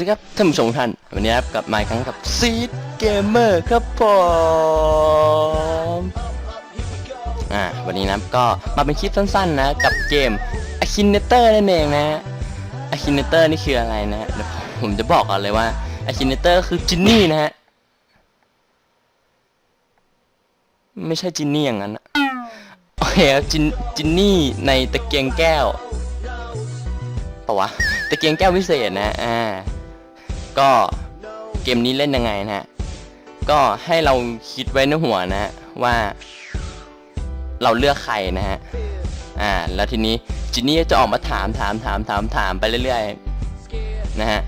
ดีครับท่านผู้ชมทุกท่านวันนี้ครับกลับมาอีกครั้งกับซีดเกมเมอร์ครับผมอ่าวันนี้นะครับก็มาเป็นคลิปสั้นๆนะกับเกม Akinator นั่นเองนะ Akinator นี่คืออะไรนะเดี๋ยวผมจะบอกก่อนเลยว่า Akinator คือจินนี่นะฮะไม่ใช่จินนี่อย่างนั้นโอเคครับจินจินนี่ในตะเกียงแก้วปะวะตะเกียงแก้ววิเศษนะ อ่า ก็เกมนี้เล่นยังไงนะฮะก็ให้เราคิดไว้ในหัวนะว่า เราเลือกใครนะฮะอ่าแล้วทีนี้จินนี่จะออกมาถามถามถามถามถามไปเรื่อยๆนะฮะ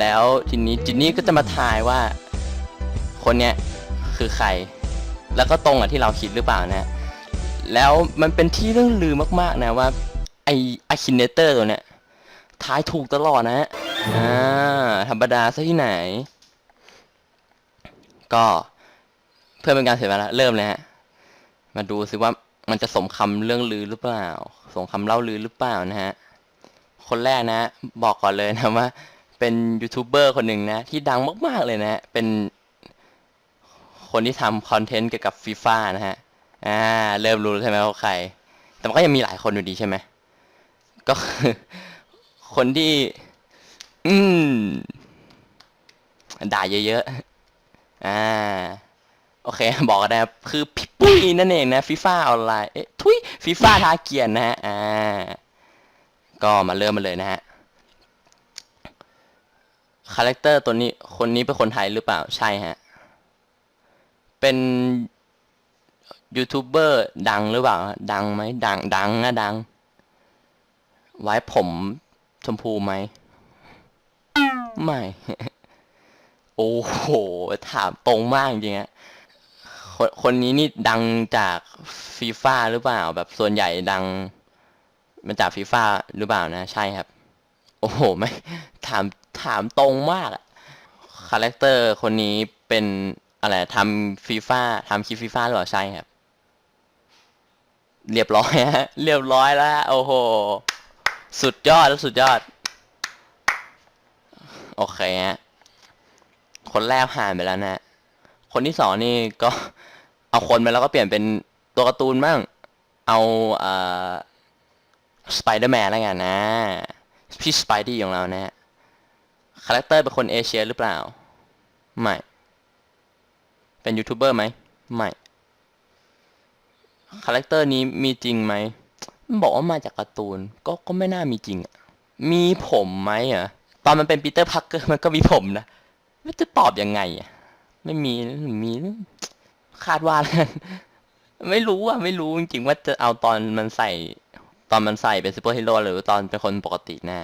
แล้วทีนี้จินนี่ก็จะมาทายว่า คนเนี้ยคือใคร แล้วก็ตรงกับที่เราคิดหรือเปล่านะแล้วมันเป็นที่เรื่องลือมากๆนะว่าไออะคินเนเตอร์ตัวเนี้ยทายถูกตลอดนะฮะ อ่าธรรมดาซะที่ไหน ก็เพื่อเป็นการเสียเวลาเริ่มเลยฮะ มาดูสิว่ามันจะสมคำเรื่องลือหรือเปล่า สมคำเล่าลือหรือเปล่านะฮะ คนแรกนะ บอกก่อนเลยนะว่า เป็นยูทูบเบอร์คนหนึ่งนะ ที่ดังมาก ๆ เลยนะ เป็น คนที่ทำคอนเทนต์เกี่ยวกับฟีฟ่านะฮะ อ่า เริ่มรู้ใช่ไหมว่าใคร แต่มันก็ยังมีหลายคนอยู่ดีใช่ไหม ก็คือ คนที่ อืมด่าเยอะๆ อ่า โอเค บอกกันนะครับ คือพี่ปุ้ยนั่นเองนะฟีฟ่าออนไลน์ เอ๊ะ ทุยฟีฟ่าทาเกียนนะฮะ อ่า ก็มาเริ่มมาเลยนะฮะ คาแรคเตอร์ตัวนี้ คนนี้เป็นคนไทยหรือเปล่า ใช่ฮะ เป็นยูทูบเบอร์ดังหรือเปล่า ดังไหม ดัง ดังนะดัง ไว้ผมชมพูไหม ไม่ โอ้โห ถามตรงมากจริงๆอะคนคนนี้นี่ดังจากฟีฟ่าหรือเปล่า แบบส่วนใหญ่ดังมาจากฟีฟ่าหรือเปล่านะ ใช่ครับ โอ้โห ไม่ ถามถามตรงมากอะคาแรคเตอร์คนนี้เป็นอะไรทำฟีฟ่าทำคลิปฟีฟ่าหรือเปล่าใช่ครับ เรียบร้อยฮะ เรียบร้อยแล้วฮะโอ้โห สุดยอดแล้วสุดยอด โอเคฮะคนแรกผ่านไปแล้วนะ คนที่สองนี่ก็เอาคนไปแล้วก็เปลี่ยนเป็นตัวการ์ตูนบ้าง เอาเอ่อสไปเดอร์แมนแล้วกันนะ พี่สไปดี้ของเรานะคาแรคเตอร์เป็นคนเอเชียหรือเปล่า ไม่ เป็นยูทูบเบอร์ไหมไม่คาแรคเตอร์นี้มีจริงไหม บอกว่ามาจากการ์ตูน ก็ก็ไม่น่ามีจริงอะมีผมไหมอะ ตอนมันเป็นปีเตอร์พักเกอร์มันก็มีผมนะไม่จะตอบยังไงอะไม่มีหรือมีคาดว่าแล้วไม่รู้อะไม่รู้จริงๆว่าจะเอาตอนมันใส่ ตอนมันใส่เป็นซูเปอร์ฮีโร่หรือตอนเป็นคนปกติแน่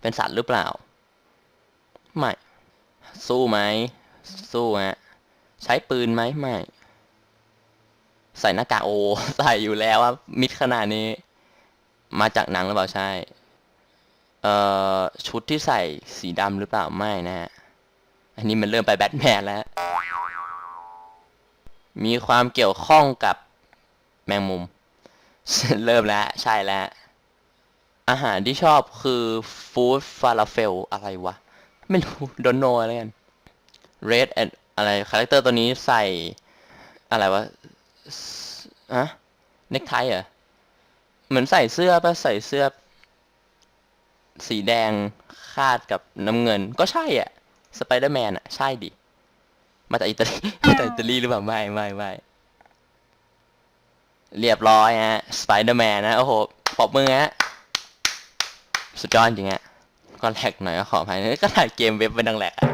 เป็นสัตว์หรือเปล่า ไม่ สู้ไหม สู้ฮะใช้ปืนไหมไม่ ใส่หน้ากากโอ ใส่อยู่แล้วครับมิดขนาดนี้ มาจากหนังหรือเปล่าใช่ เอ่อชุดที่ใส่สีดำหรือเปล่าไม่นะฮะอันนี้มันเริ่มไปแบทแมนแล้ว มีความเกี่ยวข้องกับแมงมุม เริ่มแล้ว ใช่แล้ว อาหารที่ชอบคือฟู้ดฟาลาเฟลอะไรวะ ไม่รู้ดนโนอะไรกัน red and อะไร คาแรคเตอร์ตัวนี้ใส่ อะไรวะอะเน็กไทเหรอ เหมือนใส่เสื้อปะใส่เสื้อ สีแดงคาดกับน้ำเงิน ก็ใช่อะสไปเดอร์แมนอะ ใช่ดิ มาจากอิตาลีมาจากอิตาลีหรือเปล่าไม่ไม่ไม่เรียบร้อยฮะสไปเดอร์แมนนะโอ้โหปรบมือฮะสุดยอดจริงฮะก็แหลกหน่อยก็ขออภัยก็ถ่ายเกมเว็บไปดังแหลกอะ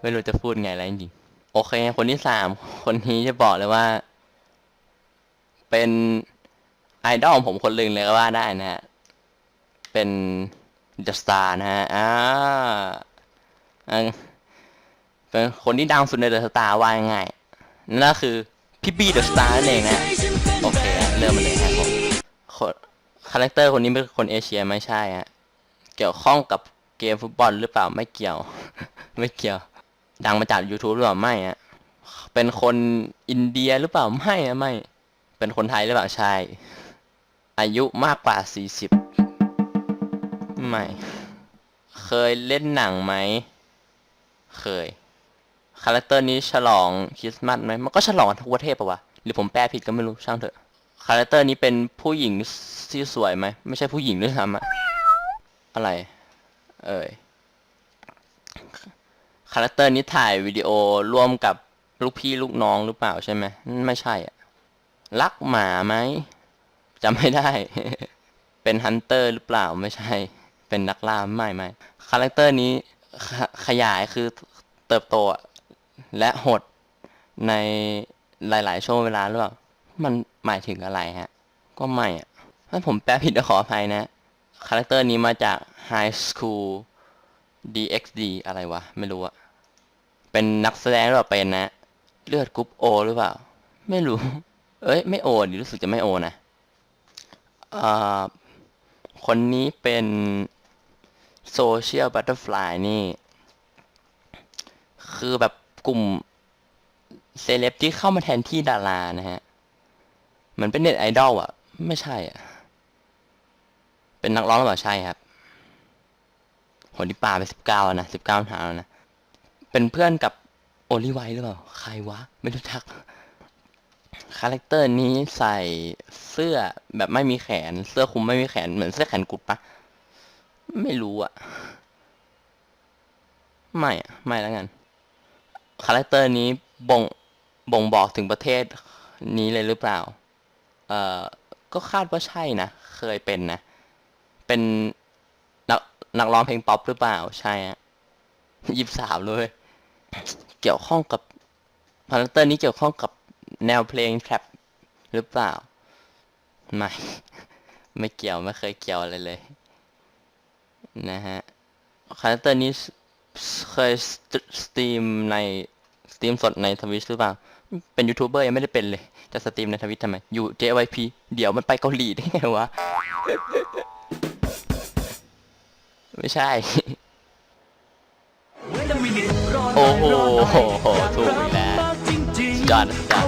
ไม่รู้จะพูดไงแล้วจริงโอเค คนที่สามคนนี้จะบอกเลยว่า เป็นไอดอลของผมคนหนึ่งเลยก็ว่าได้นะฮะ เป็นเดอะสตาร์นะฮะ อ่าเป็นคนที่ดังสุดในเดอะสตาร์ว่าง่ายๆนั่นก็คือพี่บี้เดอะสตาร์นั่นเองนะ โอเค เริ่มมาเลยครับผมคาแรคเตอร์คนนี้เป็นคนเอเชียไม่ใช่ฮะ เกี่ยวข้องกับเกมฟุตบอลหรือเปล่าไม่เกี่ยว ไม่เกี่ยว ดังมาจาก YouTube หรือเปล่าไม่ฮะ เป็นคนอินเดียหรือเปล่าไม่อะไม่ เป็นคนไทยหรือเปล่าใช่ อายุมากกว่า 40 ไม่ เคยเล่นหนังไหม เคย คาแรคเตอร์นี้ฉลองคริสต์มาสไหม มันก็ฉลองกันทุกประเทศปะวะ หรือผมแปลผิดก็ไม่รู้ ช่างเถอะ คาแรคเตอร์นี้เป็นผู้หญิงที่สวยไหม ไม่ใช่ผู้หญิงด้วยซ้ำอะอะไร เอ่ย คาแรคเตอร์นี้ถ่ายวิดีโอร่วมกับลูกพี่ลูกน้องหรือเปล่าใช่ไหม ไม่ใช่อะรักหมาไหมจำไม่ได้ เป็นฮันเตอร์หรือเปล่าไม่ใช่ เป็นนักล่าไม่ไม่คาแรคเตอร์นี้ขยายคือเติบโตและหดในหลาย ๆ ช่วงเวลาหรือเปล่า มันหมายถึงอะไรฮะ ก็ไม่อะถ้าผมแปลผิดขออภัยนะ คาแรคเตอร์นี้มาจาก High School DxD อะไรวะ ไม่รู้อะเป็นนักแสดงหรือเปล่าเป็นนะ เลือดกรุ๊ปโอหรือเปล่า ไม่รู้ เอ้ย ไม่โอดิรู้สึกจะไม่โอนะ อ่า คนนี้เป็น โซเชียลบัตเตอร์ฟลายนี่ คือแบบกลุ่มเซเลบที่เข้ามาแทนที่ดารานะฮะมือนเป็นเน็ตไอดอลอะไม่ใช่อะเป็นนักร้องหรือเปล่าใช่ครับหัวที่ป่าไปสิบเก้านะสิบเก้าทาแล้วนะ เป็นเพื่อนกับโอลิไวหรือเปล่า ใครวะ ไม่รู้จัก คาแรคเตอร์นี้ใส่เสื้อแบบไม่มีแขน เสื้อคลุมไม่มีแขน เหมือนเสื้อแขนกุดปะ ไม่รู้อะไม่อะไม่แล้วกันคาแรคเตอร์นี้บ่งบ่งบอกถึงประเทศนี้เลยหรือเปล่า เอ่อ ก็คาดว่าใช่นะ เคยเป็นนะ เป็นนักนักร้องเพลงป๊อปหรือเปล่า ใช่ฮะยี่สามเลย เกี่ยวข้องกับคาแรคเตอร์นี้เกี่ยวข้องกับแนวเพลงแทร็ปหรือเปล่า ไม่ ไม่เกี่ยว ไม่เคยเกี่ยวอะไรเลย นะฮะคาแรคเตอร์นี้เคยสตรีมในสตรีมสดในทวิชหรือเปล่า เป็นยูทูบเบอร์ยังไม่ได้เป็นเลย จะสตรีมในทวิตทำไม อยู่ JYP เดี๋ยวมันไปเกาหลีได้ไงวะ ไม่ใช่ โอ้โหถูกแล้วสุดยอดนะสุดยอด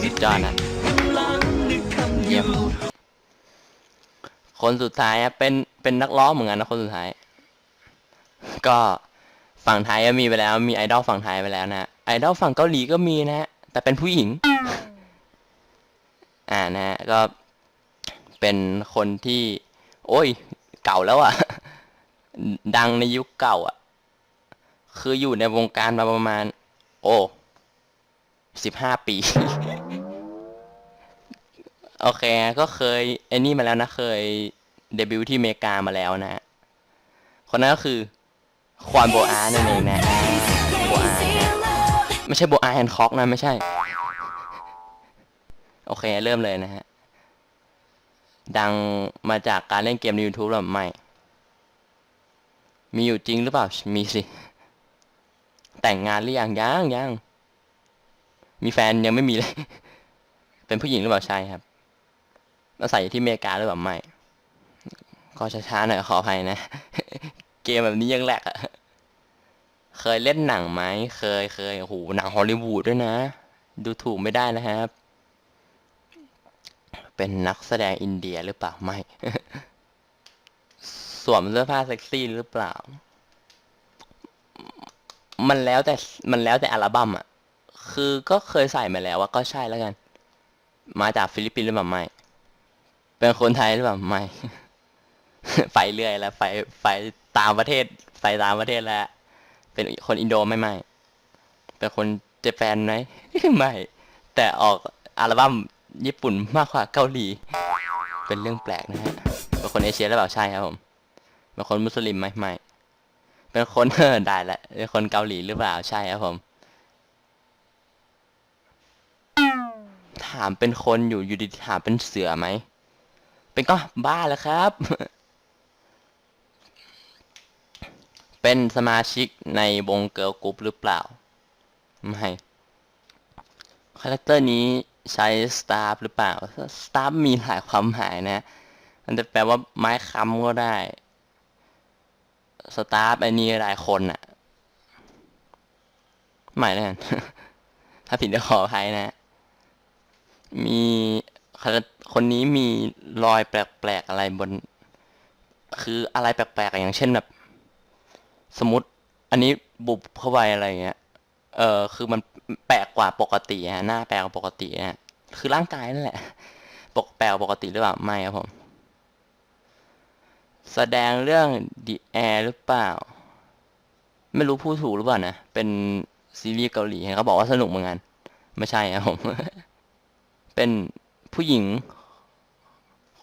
สุดยอดนะเยี่ยมคนสุดท้ายเป็น เป็นนักร้องเหมือนกันนะคนสุดท้าย ก็ฝั่งไทยก็มีไปแล้ว มีไอดอลฝั่งไทยไปแล้วนะไอดอลฝั่งเกาหลีก็มีนะฮะแต่เป็นผู้หญิง อ่านะฮะก็เป็นคนที่ โอ้ย เก่าแล้วอะ่ะ ดังในยุคเก่าอะ่ะ คืออยู่ในวงการมาประมาณ โอ้สิบห้าปี โอเค ก็เคยไอ้นี่มาแล้วนะ เคย เดบิวต์ที่อเมริกามาแล้วนะ คนนั้นก็คือควอนโบอาร์นั่นเองนะโบอาร์ไม่ใช่โบอาร์แฮนค็อกนะไม่ใช่ โอเคเริ่มเลยนะฮะ ดังมาจากการเล่นเกมใน YouTube หรือไม่ มีอยู่จริงหรือเปล่า มีสิ แต่งงานหรือยังยังยังมีแฟนยังไม่มีเลย เป็นผู้หญิงหรือเปล่าใช่ครับอาศัยอยู่ที่อเมริกาหรือเปล่าไม่ ก็ช้าๆหน่อยขออภัยนะ เกมแบบนี้ยังแหลกอะเคยเล่นหนังไหม เคยเคยโอ้โหหนังฮอลลีวูดด้วยนะ ดูถูกไม่ได้นะครับ เป็นนักแสดงอินเดียหรือเปล่า ไม่ สวมเสื้อผ้าเซ็กซี่หรือเปล่า มันแล้วแต่ มันแล้วแต่อัลบั้มอะคือก็เคยใส่มาแล้วว่าก็ใช่แล้วกัน มาจากฟิลิปปินส์หรือเปล่าไม่ เป็นคนไทยหรือเปล่าไม่ ไปเรื่อยแล้วไปไปตามประเทศไปตามประเทศแล้ว เป็นคนอินโดไม่ไม่เป็นคนเจแปนไหมไม่ แต่ออกอัลบั้มญี่ปุ่นมากกว่าเกาหลี เป็นเรื่องแปลกนะฮะเป็นคนเอเชียหรือเปล่าใช่ครับผมเป็นคนมุสลิมไหมไม่เป็นคนเออได้แหละเป็นคนเกาหลีหรือเปล่าใช่ครับผม ถามเป็นคนอยู่อยู่ดีถามเป็นเสือไหมเป็นก็บ้าแล้วครับ เป็นสมาชิกในวงเกิร์ลกรุ๊ปหรือเปล่า ไม่ คาแรคเตอร์นี้ใช้สตาร์ฟหรือเปล่าสตาร์ฟมีหลายความหมายนะ มันจะแปลว่าไม้ค้ำก็ได้สตาร์ฟอ้นี่หลายคนอะไม่แน่นถ้าผิดจะขออภัยนะ มีคนนี้มีรอยแปลกๆอะไรบน คืออะไรแปลกๆอย่างเช่นแบบ สมมติอันนี้บุบเข้าไปอะไรเงี้ย เออคือมันแปลกกว่าปกติฮะหน้าแปลกกว่าปกติฮะคือร่างกายนั่นแหละ ปกแปลกปกติหรือเปล่าไม่ครับผม แสดงเรื่อง The Air หรือเปล่า ไม่รู้พูดถูกหรือเปล่านะ เป็นซีรีส์เกาหลีเขาบอกว่าสนุกเหมือนกัน ไม่ใช่ครับผม เป็นผู้หญิง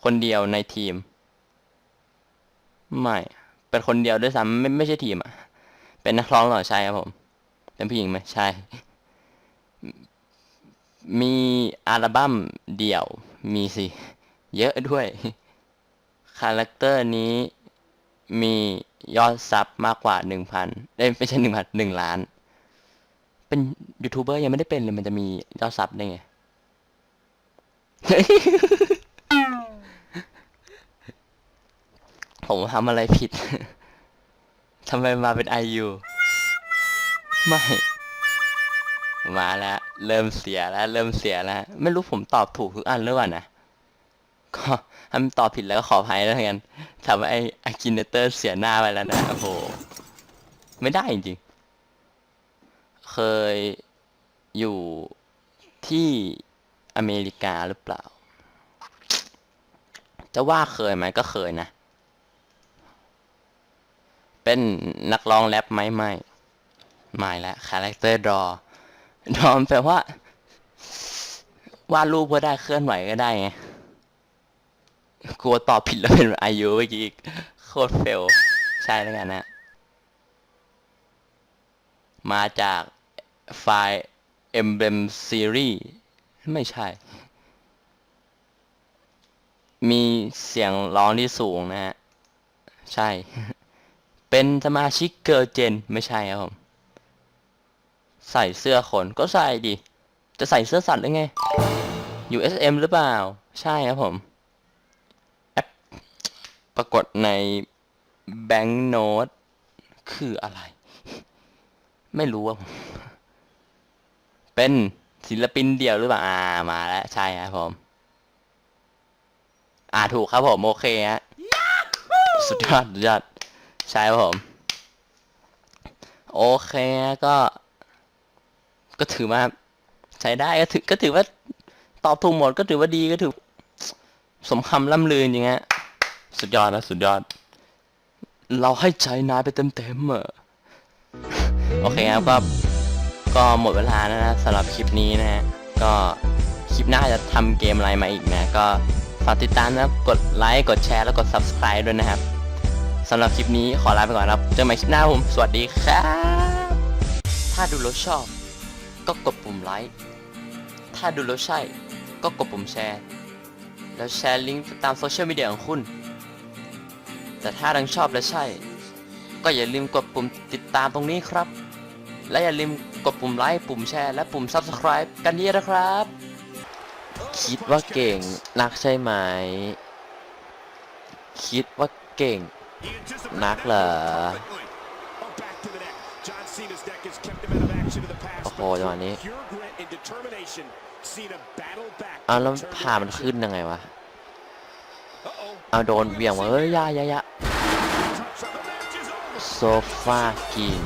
คนเดียวในทีม ไม่ เป็นคนเดียวด้วยซ้ำไม่ไม่ใช่ทีมอะ เป็นนักร้องเหรอใช่ครับผม เป็นผู้หญิงไหมใช่ มีอัลบั้มเดี่ยวมีสิ เยอะด้วย คาแรคเตอร์นี้มียอดซับมากกว่าหนึ่งพันเอ้ไม่ใช่หนึ่งพันหนึ่งล้าน เป็นยูทูบเบอร์ยังไม่ได้เป็นเลยมันจะมียอดซับได้ไง ผมทำอะไรผิด ทำไมมาเป็นไอยูไม่ มาแล้ว เริ่มเสียแล้ว เริ่มเสียแล้ว ไม่รู้ผมตอบถูกทุกอันหรือเปล่านะ ก็ถ้ามันตอบผิดแล้วก็ขออภัยแล้วกันทำให้ไอ้ไอคินเตอร์เสียหน้าไปแล้วนะ โอ้โห ไม่ได้จริงๆ เคยอยู่ที่อเมริกาหรือเปล่า จะว่าเคยไหมก็เคยนะ เป็นนักร้องแรปไหมไม่ไม่ละคาแรคเตอร์ดอดอมแปลว่าวาดรูปก็ได้เคลื่อนไหวก็ได้ไงกลัวตอบผิดแล้วเป็นอายุเมื่อกี้อีกโคตรเฟล ใช่แล้วกันนะ มาจากไฟล์ Emblem Series ไม่ใช่ มีเสียงร้องที่สูงนะฮะ ใช่ เป็นสมาชิกเกิร์ลเจนไม่ใช่ครับผมใส่เสื้อขนก็ใส่ดิ จะใส่เสื้อสัตว์หรือไง USM หรือเปล่า ใช่ครับผมแอปปรากฏใน Bank Note คืออะไร ไม่รู้อะผมเป็นศิลปินเดี่ยวหรือเปล่า อ่า มาแล้ว ใช่ครับผม อ่าถูกครับผม โอเคฮะ สุดยอดสุดยอด ใช่ครับผม โอเคฮะก็ ก็ถือว่า ใช้ได้ก็ถือก็ถือว่า ตอบถูกหมดก็ถือว่าดีก็ถือ สมคำล่ำลือจริงฮะสุดยอดนะสุดยอด เราให้ใจนายไปเต็มๆเออโอเคครับก็ก็หมดเวลาแล้วนะสำหรับคลิปนี้นะฮะก็คลิปหน้าจะทำเกมอะไรมาอีกนะ ก็ฝากติดตามนะครับกดไลค์กดแชร์แล้วกด subscribe ด้วยนะครับ สำหรับคลิปนี้ขอลาไปก่อนครับ เจอกันใหม่คลิปหน้าผม สวัสดีครับ ถ้าดูแล้วชอบ ก็กดปุ่มไลค์ ถ้าดูแล้วใช่ ก็กดปุ่มแชร์ แล้วแชร์ลิงก์ตามโซเชียลมีเดียของคุณ แต่ถ้าดังชอบและใช่ ก็อย่าลืมกดปุ่มติดตามตรงนี้ครับ และอย่าลืมกดปุ่มไลค์ ปุ่มแชร์ และปุ่ม Subscribe กันเยอะนะครับ คิดว่าเก่งนักใช่ไหม คิดว่าเก่ง นักเหรอโอ้โหจังหวะนี้เอาแล้วผ่ามันขึ้นยังไงวะเอาโดนเบี่ยงมาเฮ้ยยายายาโซฟากิน